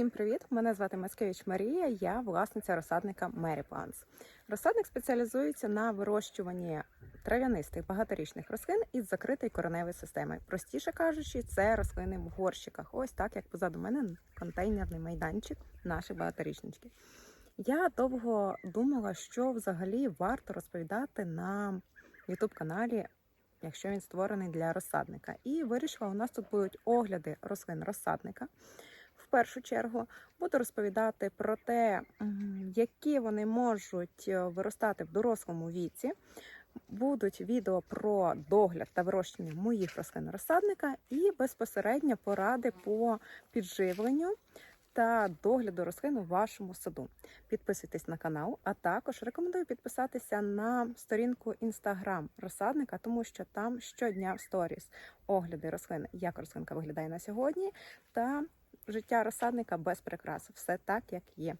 Всім привіт! Мене звати Маскевич Марія, я власниця розсадника Mary Plants. Розсадник спеціалізується на вирощуванні трав'янистих багаторічних рослин із закритою кореневою системою. Простіше кажучи, це рослини в горщиках. Ось так, як позаду мене контейнерний майданчик наших багаторічнички. Я довго думала, що взагалі варто розповідати на youtube каналі якщо він створений для розсадника. І вирішила, у нас тут будуть огляди рослин розсадника. Першу чергу буду розповідати про те, які вони можуть е, виростати в дорослому віці. Будуть відео про догляд та вирощення моїх рослин розсадника і безпосередньо поради по підживленню та догляду рослин у вашому саду. Підписуйтесь на канал, а також рекомендую підписатися на сторінку інстаграм розсадника, тому що там щодня в сторіс огляди рослин, як рослинка виглядає на сьогодні, та життя розсадника без прикрас. Все так, як є.